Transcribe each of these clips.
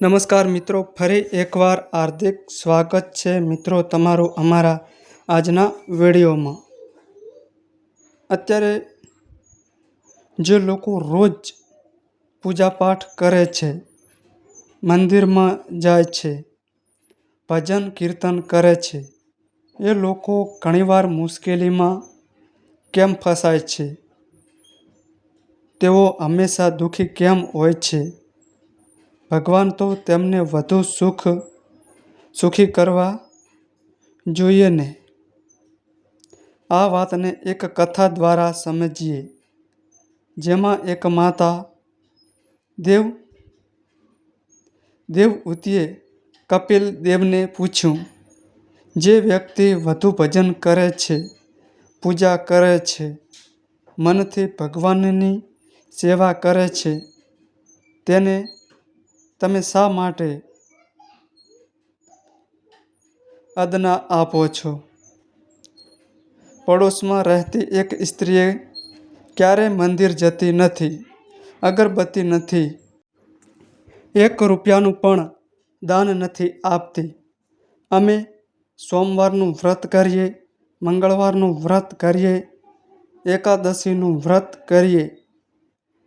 નમસ્કાર મિત્રો, ફરી એકવાર હાર્દિક સ્વાગત છે મિત્રો તમારું અમારા આજના વિડીયોમાં. અત્યારે જે લોકો રોજ પૂજાપાઠ કરે છે, મંદિરમાં જાય છે, ભજન કીર્તન કરે છે, એ લોકો ઘણીવાર મુશ્કેલીમાં કેમ ફસાય છે? તેઓ હંમેશા દુઃખી કેમ હોય છે? ભગવાન તો તેમને વધુ સુખ, સુખી કરવા જોઈએ ને? આ વાતને એક કથા દ્વારા સમજીએ, જેમાં એક માતા દેવ દેવઉતીએ કપિલ દેવને પૂછ્યું, જે વ્યક્તિ વધુ ભજન કરે છે, પૂજા કરે છે, મનથી ભગવાનની સેવા કરે છે, તેને તમે શા માટે અદના આપો છો? પડોશમાં રહેતી એક સ્ત્રીએ ક્યારેય મંદિર જતી નથી, અગરબત્તી નથી, એક રૂપિયાનું પણ દાન નથી આપતી. અમે સોમવારનું વ્રત કરીએ, મંગળવારનું વ્રત કરીએ, એકાદશીનું વ્રત કરીએ,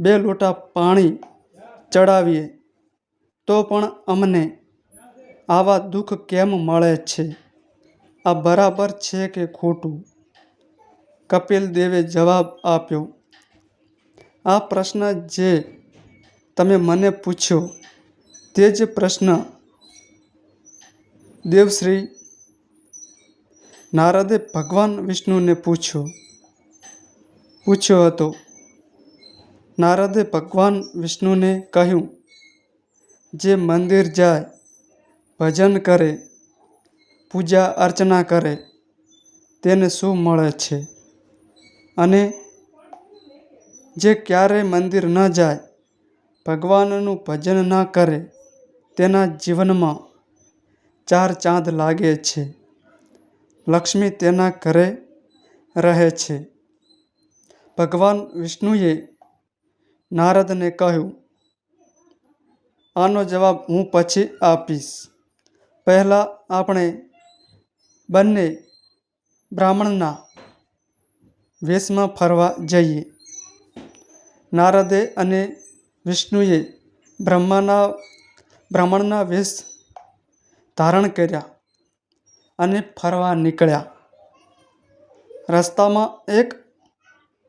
બે લોટા પાણી ચડાવીએ. તો પણ અમને આવા દુઃખ કેમ મળે છે? આ બરાબર છે કે ખોટું? કપિલ દેવે જવાબ આપ્યો, આ પ્રશ્ન જે તમે મને પૂછ્યો તે જ પ્રશ્ન દેવશ્રી નારદે ભગવાન વિષ્ણુને પૂછ્યો. પૂછ્યો હતો. નારદે ભગવાન વિષ્ણુને કહ્યું જે મંદિર જાય, ભજન કરે, પૂજા અર્ચના કરે, તેને શું મળે છે? અને જે ક્યારેય મંદિર ન જાય, ભગવાનનું ભજન ન કરે, તેના જીવનમાં ચાર ચાંદ લાગે છે. લક્ષ્મી તેના ઘરે રહે છે. ભગવાન વિષ્ણુએ નારદને કહ્યું આનો જવાબ હું પછી આપીશ. પહેલાં આપણે બંને બ્રાહ્મણના વેશમાં ફરવા જઈએ. નારદે અને વિષ્ણુએ બ્રહ્માના, બ્રાહ્મણના વેશ ધારણ કર્યા અને ફરવા નીકળ્યા. રસ્તામાં એક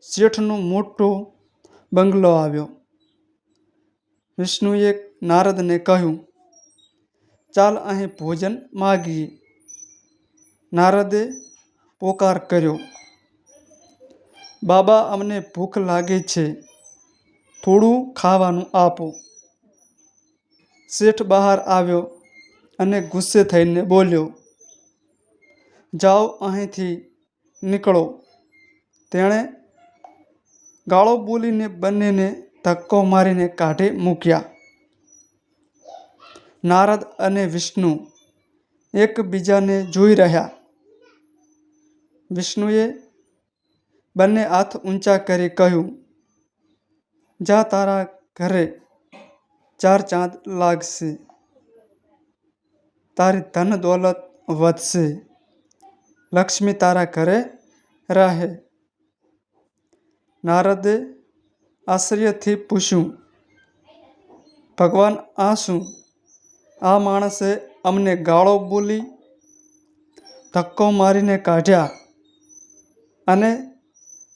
શેઠનો મોટો બંગલો આવ્યો. વિષ્ણુએ નારદને કહ્યું, ચાલ અહીં ભોજન માગીએ. નારદે પોકાર કર્યો, બાબા, અમને ભૂખ લાગે છે. થોડું ખાવાનું આપો. શેઠ બહાર આવ્યો અને ગુસ્સે થઈને બોલ્યો, જાઓ અહીંથી નીકળો. તેણે ગાળો બોલીને બંનેને ધક્કો મારીને કાઢી મૂક્યા. નારદ અને વિષ્ણુ એકબીજાને જોઈ રહ્યા. વિષ્ણુએ બંને હાથ ઊંચા કરી કહ્યું, જા તારા ઘરે, ચાર ચાંદ લાગશે. તારી ધન દોલત વધશે. લક્ષ્મી તારા ઘરે રહે. નારદે આશ્ચર્યથી પૂછ્યું, ભગવાન આ શું આ માણસે અમને ગાળો બોલી ધક્કો મારીને કાઢ્યા. અને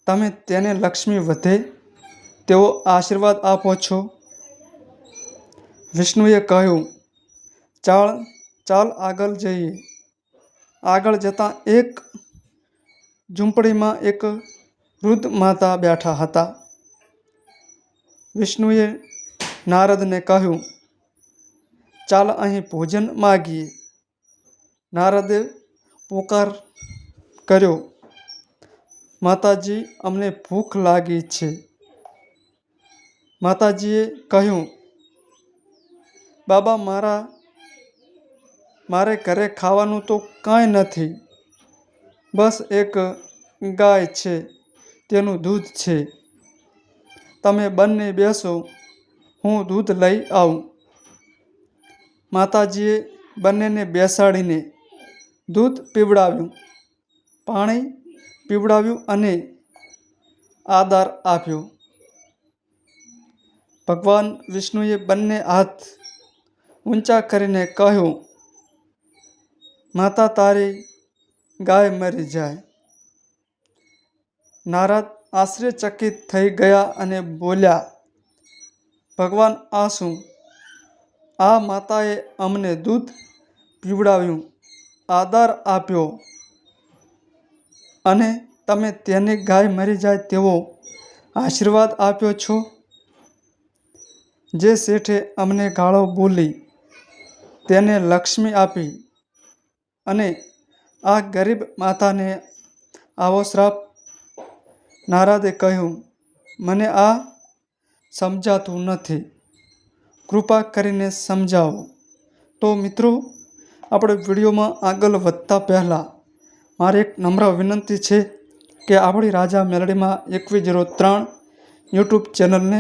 તમે તેને લક્ષ્મી વધે તેવો આશીર્વાદ આપો છો? વિષ્ણુએ કહ્યું, ચાલ ચાલ આગળ જઈએ. આગળ જતાં એક ઝૂંપડીમાં એક વૃદ્ધ માતા બેઠા હતા. વિષ્ણુએ નારદને કહ્યું ચાલ અહીં ભોજન માગીએ નારદે પોકાર કર્યો, માતાજી, અમને ભૂખ લાગી છે. માતાજીએ કહ્યું, બાબા, મારા, મારે ઘરે ખાવાનું તો કાંઈ નથી. બસ એક ગાય છે, તેનું દૂધ છે. તમે બંને બેસો, હું દૂધ લઈ આવું. માતાજીએ બંનેને બેસાડીને દૂધ પીવડાવ્યું, પાણી પીવડાવ્યું અને આદર આપ્યો. ભગવાન વિષ્ણુએ બંને હાથ ઊંચા કરીને કહ્યું, માતા, તારી ગાય મરી જાય. નારદ આશ્ચર્યચકિત થઈ ગયા અને બોલ્યા, ભગવાન, આ શું આ માતાએ અમને દૂધ પીવડાવ્યું, આદર આપ્યો. અને તમે તેની ગાય મરી જાય તેવો આશીર્વાદ આપ્યો છો? જે શેઠે અમને ગાળો બોલી તેને લક્ષ્મી આપી અને આ ગરીબ માતાને આવો શ્રાપ. નારાદે કહ્યું, મને આ સમજાતું નથી. કૃપા કરીને સમજાવો. તો મિત્રો, આપણે વિડીયોમાં આગળ વધતા પહેલાં, મારે એક નમ્ર વિનંતી છે કે આપણી રાજા મેલડીમાં એકવીસ જીરો ત્રણ યુટ્યુબ ચેનલને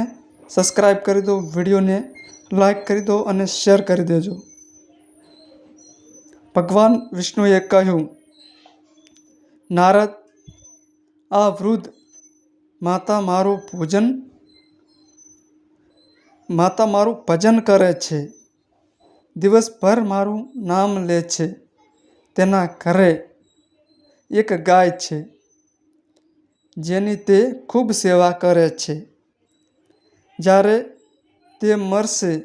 સબસ્ક્રાઈબ કરી દો, વિડીયોને લાઈક કરી દો અને શેર કરી દેજો. ભગવાન વિષ્ણુએ કહ્યું, નારદ, આ વૃદ્ધ માતા મારું ભોજન માતા મારું ભજન કરે છે. દિવસભર મારું નામ લે છે. તેના ઘરે એક ગાય છે, જેની તે ખૂબ સેવા કરે છે. જ્યારે તે મરશે,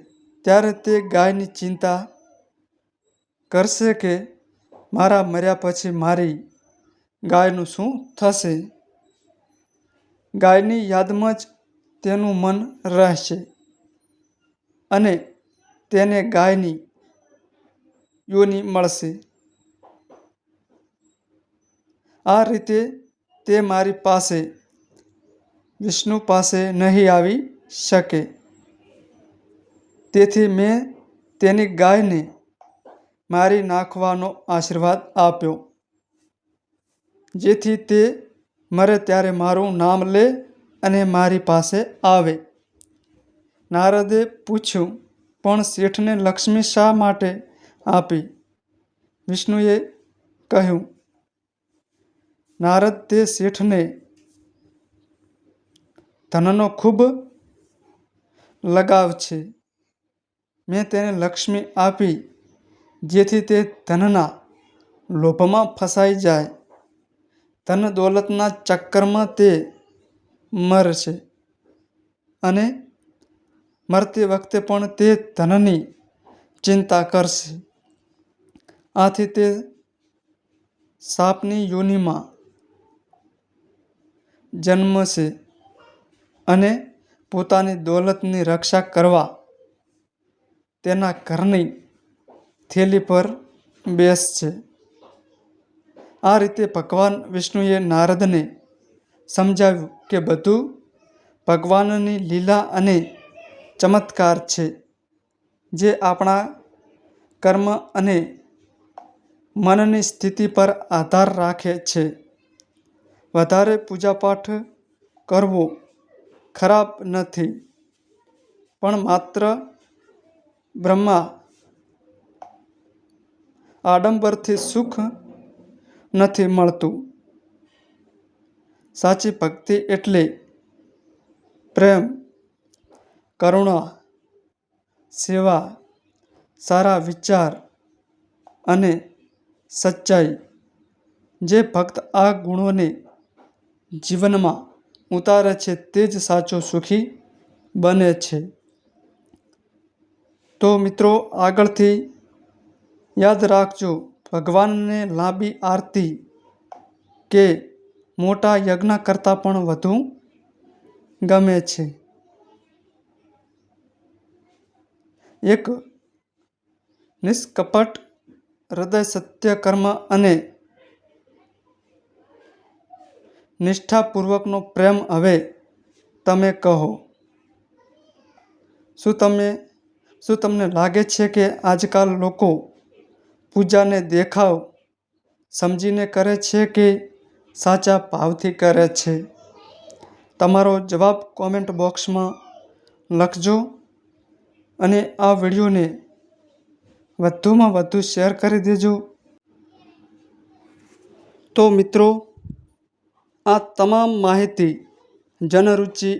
ત્યારે તે ગાયની ચિંતા કરશે કે મારા મર્યા પછી મારી ગાયનું શું થશે? ગાયની યાદમાં જ તેનું મન રહેશે. અને તેને ગાયની યોની મળશે. આ રીતે તે મારી પાસે, વિષ્ણુ પાસે નહીં આવી શકે. તેથી મેં તેની ગાયને મારી નાખવાનો આશીર્વાદ આપ્યો. જેથી તે મરે ત્યારે મારું નામ લે અને મારી પાસે આવે. નારદે પૂછ્યું, પણ શેઠને લક્ષ્મી શા માટે આપી? વિષ્ણુએ કહ્યું, નારદ તે શેઠને ધનનો ખૂબ લગાવ છે. મેં તેને લક્ષ્મી આપી, જેથી તે ધનના લોભમાં ફસાઈ જાય. ધન દોલતના ચક્કરમાં તે મરશે અને મરતી વખતે પણ તે ધનની ચિંતા કરશે. આથી તે સાપની યોનિમાં જન્મશે અને પોતાની દોલતની રક્ષા કરવા તેના ઘરની થેલી પર બેસશે. આ રીતે ભગવાન વિષ્ણુએ નારદને સમજાવ્યું કે બધું ભગવાનની લીલા અને ચમત્કાર છે, જે આપણા કર્મ અને મનની સ્થિતિ પર આધાર રાખે છે. વધારે પૂજાપાઠ કરવો ખરાબ નથી, પણ માત્ર બ્રહ્મા આડંબરથી સુખ નથી મળતું. સાચી ભક્તિ એટલે પ્રેમ કરુણા, સેવા, સારા વિચાર અને સચ્ચાઈ જે ભક્ત આ ગુણોને જીવનમાં ઉતારે છે તે જ સાચો સુખી બને છે. તો મિત્રો આગળથી યાદ રાખજો, ભગવાનને લાંબી આરતી કે મોટા યજ્ઞ કરતાં પણ વધુ ગમે છે. એક નિષ્કપટ હૃદય સત્ય કર્મ અને નિષ્ઠાપૂર્વકનો પ્રેમ હવે તમે કહો. શું તમે શું તમને લાગે છે કે આજકાલ લોકો પૂજાને દેખાવ સમજીને કરે છે કે સાચા ભાવથી કરે છે? તમારો જવાબ કોમેન્ટ બોક્સમાં લખજો. અને આ વિડીયોને વધુમાં વધુ શેર કરી દેજો. તો મિત્રો, આ તમામ માહિતી જનરુચિ,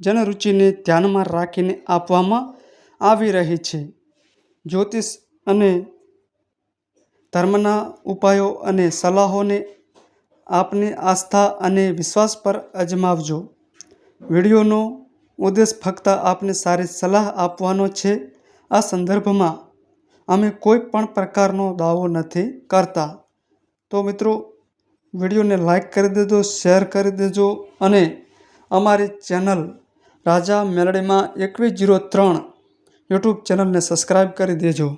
જનરુચિને ધ્યાનમાં રાખીને આપવામાં આવી રહી છે. જ્યોતિષ અને ધર્મના ઉપાયો અને સલાહોને આપની આસ્થા અને વિશ્વાસ પર અજમાવજો. વિડીયોનો ઉદ્દેશ ફક્ત આપને સારી સલાહ આપવાનો છે. આ સંદર્ભમાં અમે કોઈ પણ પ્રકારનો દાવો નથી કરતા. તો મિત્રો, વિડીયોને લાઈક કરી દેજો, શેર કરી દેજો અને અમારી ચેનલ રાજા મેલડીમાં એકવીસ જીરો ત્રણ યુટ્યુબ ચેનલને સબસ્ક્રાઈબ કરી દેજો.